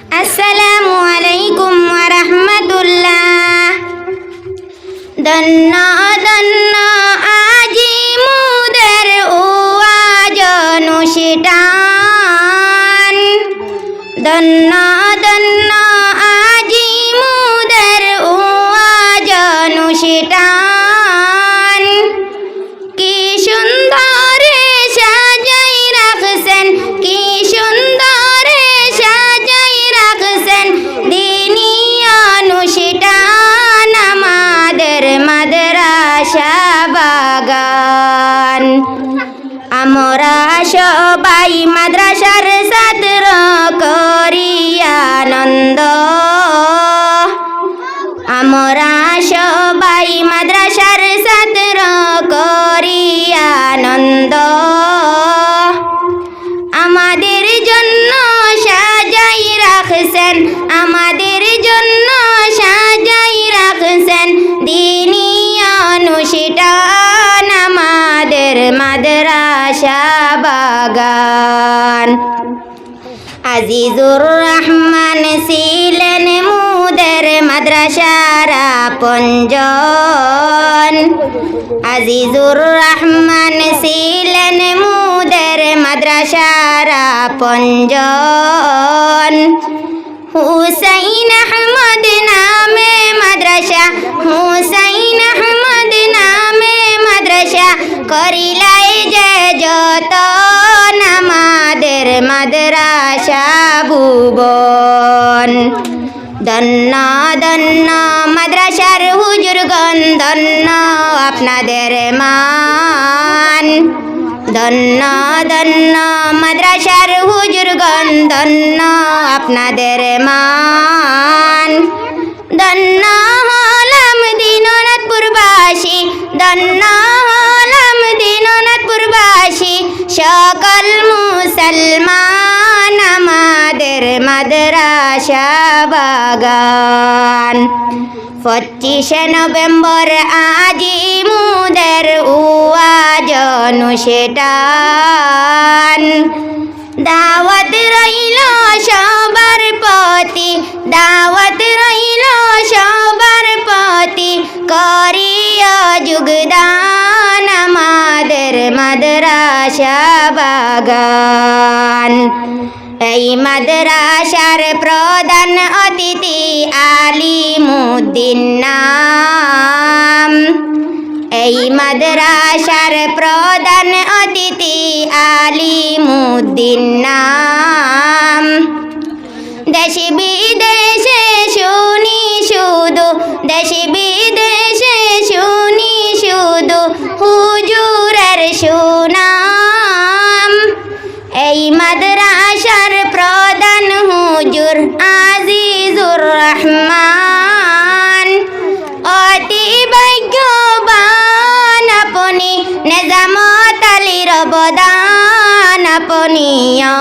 আসসালামু আলাইকুম রহমতুল্লাহ দন্ন দন্ন আজি মুদের ওয়াজ অনুষ্ঠান দন্ন সবাই মাদ্রাসার ছাত্র করি আনন্দ। আমরা সবাই মাদ্রাসার ছাত্র করি আনন্দ। আমাদের জন্য সাজাই রাখছেন, আমাদের জন্য সাজাই রাখছেন। দিনী আমাদের মাদ্রাসা বাগান। আজিজুর রহমান ছিলেন মুদের মাদ্রাসার পঞ্জন আজিজুর রহমান ছিলেন মুদের মাদ্রাসার পঞ্জন হুসাইন আহমদ নামে মাদ্রাসা, হুসাইন করিলাই যে যত আমাদের মাদ্রাসা ভুবন। দন্ন দন্ন মাদ্রাসার হুজুরগণ দন্ন আপনাদের মান। দন্ন দন্ন মাদ্রাসার হুজুরগণ দন্ন আপনাদের মান। বাগান। পঁচিশে নভেম্বর আজি মুদের উয়াজ অনুষ্ঠান। দাওয়াত রইল সবার প্রতি, দাওয়াত রইল সবার প্রতি। করিয়া যোগদান আমাদের মাদ্রাসা বাগান। এই মাদ্রাসার প্রধান অতিথি আলিমুদ্দিন নাম এই মাদ্রাসার প্রধান অতিথি আলিমুদ্দিন নাম দেশে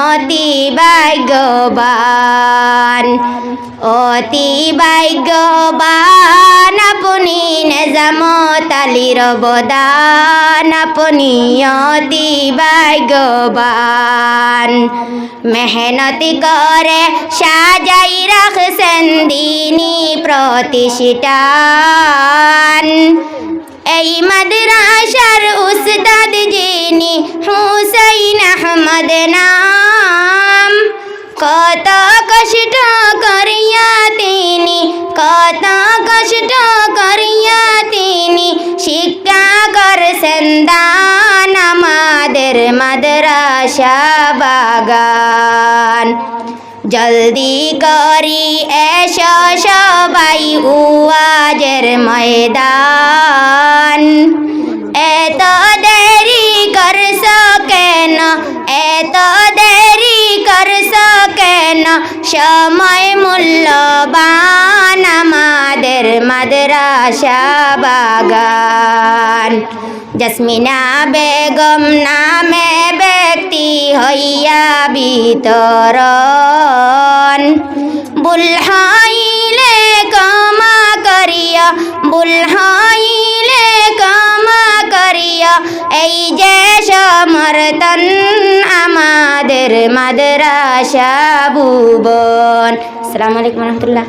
অতি ভাগ্যবান অতি ভাগ্যবান আপনি নেজামত আলীর অবদান, আপনি অতি ভাগ্যবান মেহনতি করে সাজাই রাখছেন দিনী প্রতিষ্ঠান। এই মাদ্রাসার উস্তাদ যিনি হুসাইন আহমদ নাম। কত কষ্ট করিয়া তিনি, কত কষ্ট করিয়া তিনি শিক্ষা করছেন দান আমাদের মাদ্রাসা বাগান। জলদি করি এসো সবাই উয়াজের ময়দান। এত দেরি করছ কেন? এত দেরি করছ কেন? সময় মূল্যবান আমাদের মাদ্রাসা বাগান। জসমিনা বেগম নামে ব্যক্তি হইয়া বিতরণ বুলহাইলে কামা করিয়া, বুলহাইলে কামা করিয়া, এই যে সমর্থন আমাদের মাদ্রাসা ভুবন। আসসালামু আলাইকুম রহমতুল্লাহ।